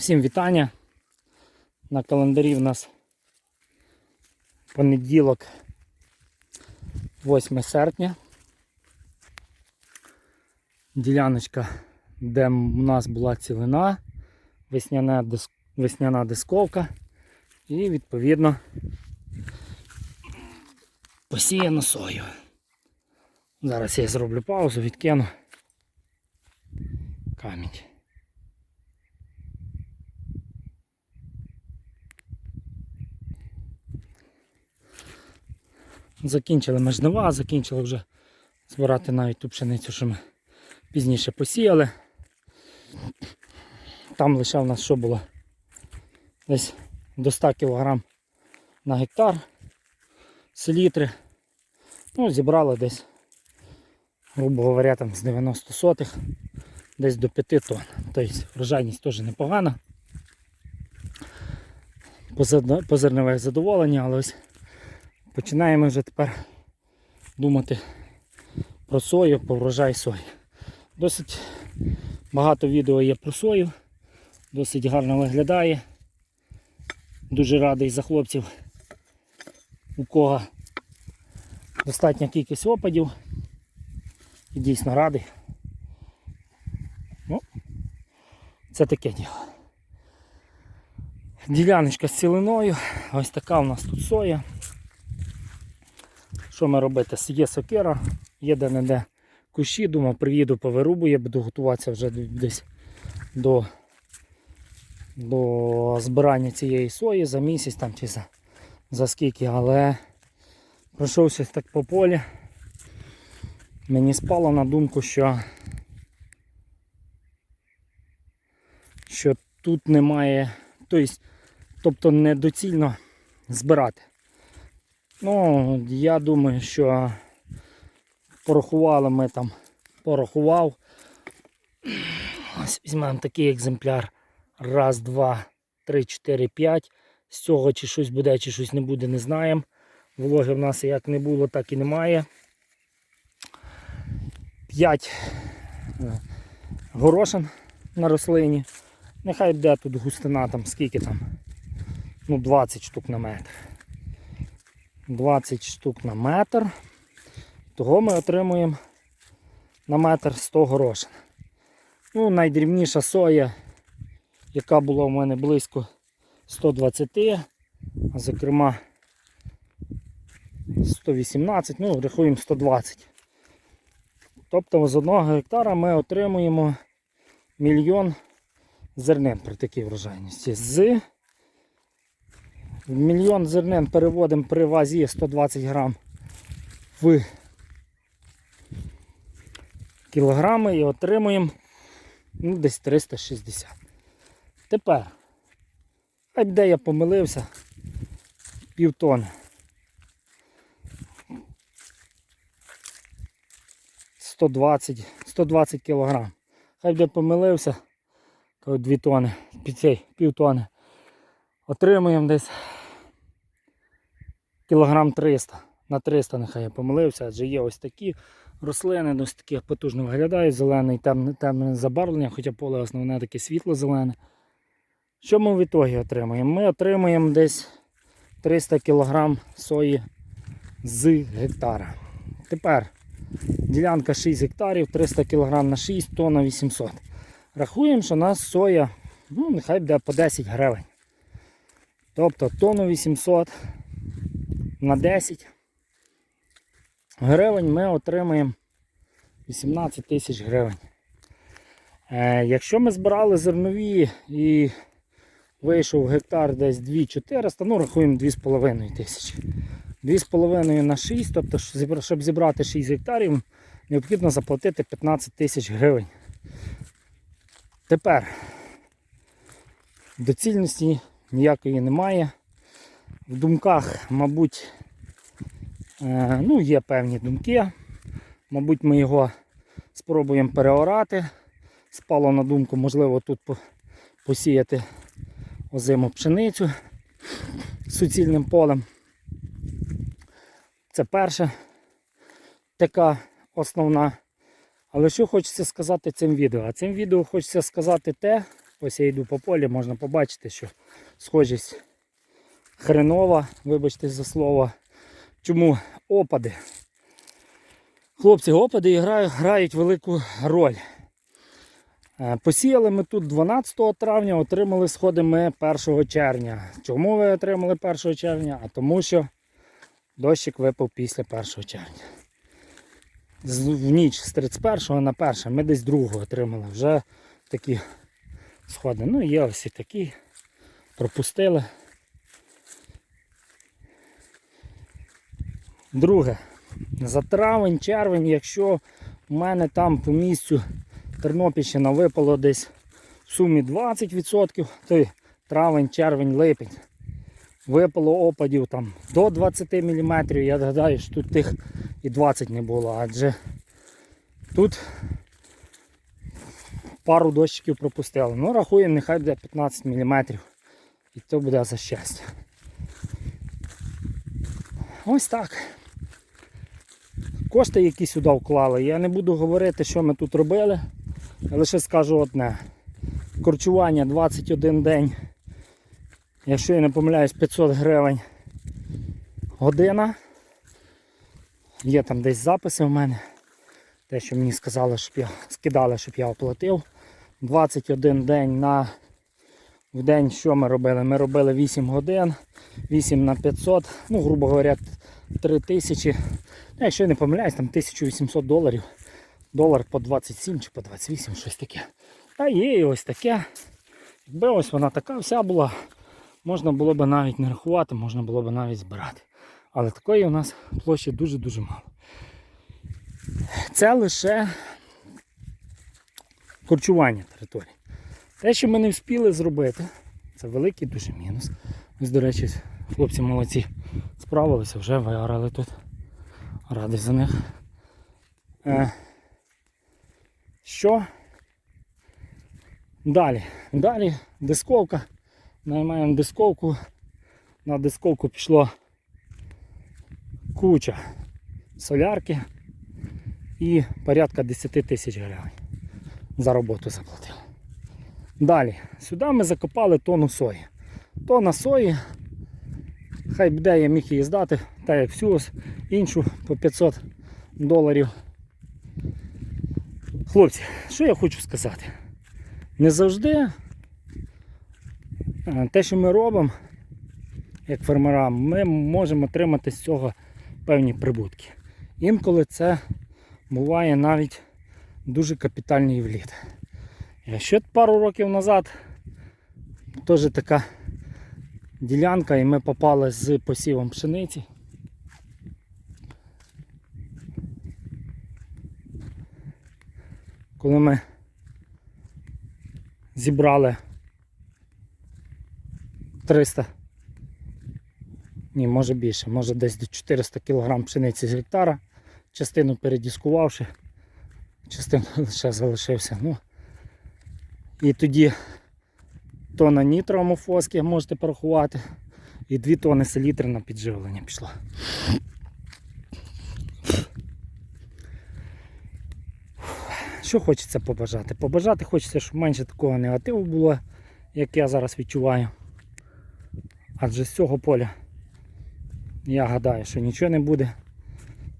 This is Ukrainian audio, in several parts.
Всім вітання. На календарі в нас понеділок, 8 серпня. Діляночка, де у нас була цілина, весняна, дис... весняна дисковка і відповідно посіяно сою. Зараз я зроблю паузу, відкину камінь. Закінчили ми жнива, закінчили вже збирати навіть ту пшеницю, що ми пізніше посіяли. Там лише в нас що було? Десь до 100 кг на гектар селітри. Ну, зібрали десь, грубо говоря, там з 90 сотих, десь до 5 тонн. Тобто врожайність теж непогана. По зернових задоволення, але ось починаємо вже тепер думати про сою, про врожай сої. Досить багато відео є про сою, досить гарно виглядає. Дуже радий за хлопців, у кого достатня кількість опадів. І дійсно радий. Ну, це таке діло. Діляночка з цілиною. Ось така у нас тут соя. Що ми робити? Є сокира, є де-не-де кущі, думав, приїду, повирубую, буду готуватися вже десь до, до збирання цієї сої за місяць там чи за, за скільки, але пройшовся так по полі. Мені спало на думку, що, що тут немає, тобто, тобто недоцільно збирати. Ну, я думаю, що порахували ми там, порахував. Ось візьмемо такий екземпляр. Раз, два, три, чотири, п'ять. З цього чи щось буде, чи щось не буде, не знаємо. Вологи в нас як не було, так і немає. 5 горошин на рослині. Нехай буде тут густина там скільки там. Ну 20 штук на метр. 20 штук на метр. Того ми отримуємо на метр 100 горошин. Ну, найдрібніша соя, яка була в мене близько 120, а зокрема 118, ну, рахуємо 120. Тобто з одного гектара ми отримуємо мільйон зернин при такій врожайності. З мільйон зернин переводимо при вазі 120 грам в кілограми і отримуємо ну, десь 360. Тепер, хай де я помилився, півтони. 120, 120 кілограм. Хай де помилився, то 2 тони, пів тони. Отримуємо десь кілограм 300. На 300 нехай я помилився, адже є ось такі рослини, досить такі потужно виглядають, зелений, темне, темне забарвлення, хоча поле основне таке світло-зелене. Що ми в ітогі отримуємо? Ми отримуємо десь 300 кг сої з гектара. Тепер ділянка 6 гектарів, 300 кг на 6, тонна 800. Рахуємо, що у нас соя, ну, нехай буде по 10 гривень. Тобто тонну 800 на 10 гривень ми отримаємо 18 тисяч гривень. Е, якщо ми збирали зернові і вийшов гектар десь 2400, ну рахуємо 2,5 тисячі. 2,5 на 6, тобто щоб зібрати 6 гектарів, необхідно заплатити 15 тисяч гривень. Тепер доцільності ніякої немає. В думках, мабуть, е, ну, є певні думки. Мабуть, ми його спробуємо переорати. Спало на думку, можливо, тут посіяти озиму пшеницю суцільним полем. Це перша така основна. Але що хочеться сказати цим відео? А цим відео хочеться сказати те, Ось я йду по полі, можна побачити, що схожість хренова, вибачте за слово. Чому опади? Хлопці, опади грають, грають велику роль. Е, Посіяли ми тут 12 травня, отримали сходи ми 1 червня. Чому ви отримали 1 червня? А тому що дощик випав після 1 червня. В ніч з 31 на 1 ми десь 2 отримали вже такі сходи. Ну, є ось і такі. Пропустили. Друге. За травень, червень, якщо у мене там по місцю Тернопільщина випало десь в сумі 20%, то травень, червень, липень. Випало опадів там до 20 мм. Я гадаю, що тут тих і 20 не було, адже тут пару дощиків пропустили. Ну, рахуємо, нехай буде 15 мм. І то буде за щастя. Ось так. Кошти, які сюди вклали, я не буду говорити, що ми тут робили. Я лише скажу одне. Корчування 21 день. Якщо я не помиляюсь, 500 гривень година. Є там десь записи в мене. Те, що мені сказали, щоб я скидали, щоб я оплатив. 21 день на в день що ми робили? Ми робили 8 годин, 8 на 500, ну, грубо говоря, 3 тисячі. Ну, якщо я не помиляюсь, там 1800 доларів. Долар по 27 чи по 28, щось таке. Та є і ось таке. Якби ось вона така вся була, можна було б навіть не рахувати, можна було б навіть збирати. Але такої у нас площі дуже-дуже мало. Це лише корчування території. Те, що ми не встигли зробити, це великий дуже мінус. Ось, до речі, хлопці молодці справилися, вже виорали тут. Радий за них. Е, що? Далі. Далі дисковка. Наймаємо дисковку. На дисковку пішло куча солярки і порядка 10 тисяч гривень за роботу заплатив. Далі, сюди ми закопали тонну сої. Тонна сої, хай буде я міг її здати, так як всю іншу по 500 доларів. Хлопці, що я хочу сказати? Не завжди е, те, що ми робимо, як фермера, ми можемо отримати з цього певні прибутки. Інколи це буває навіть дуже капітальний вліт. Е, Ще пару років назад теж така ділянка і ми попали з посівом пшениці. Коли ми зібрали 300, ні, може більше, може десь до 400 кг пшениці з гектара, частину передіскувавши, частину лише залишився. Ну, і тоді тонна нітроамофоски можете порахувати. І 2 тонни селітри на підживлення пішло. Що хочеться побажати? Побажати хочеться, щоб менше такого негативу було, як я зараз відчуваю. Адже з цього поля я гадаю, що нічого не буде.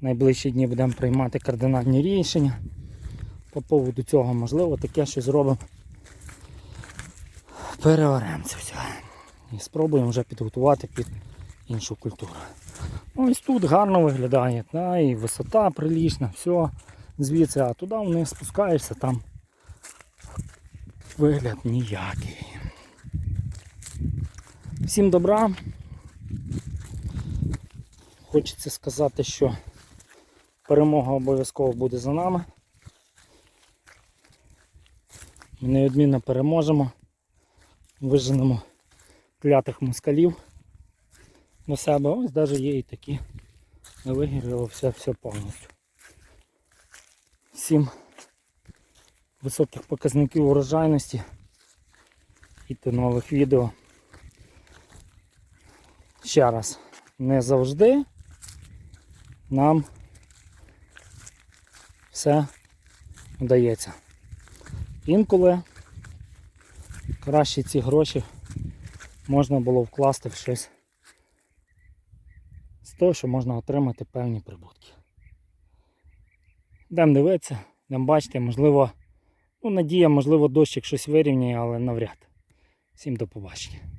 Найближчі дні будемо приймати кардинальні рішення. По поводу цього можливо таке щось зробимо. Переоремо це все. І спробуємо вже підготувати під іншу культуру. Ось тут гарно виглядає, та, і висота прилічна, все звідси, а туди вниз спускаєшся, там вигляд ніякий. Всім добра. Хочеться сказати, що перемога обов'язково буде за нами. Ми неодмінно переможемо. Виженемо клятих москалів до себе. Ось навіть є і такі. Не вигіріло все, все повністю. Всім високих показників урожайності і до нових відео. Ще раз, не завжди нам все вдається. Інколи краще ці гроші можна було вкласти в щось з того, що можна отримати певні прибутки. Йдемо дивитися, йдемо бачити, можливо, ну, надія, можливо, дощик щось вирівняє, але навряд. Всім до побачення.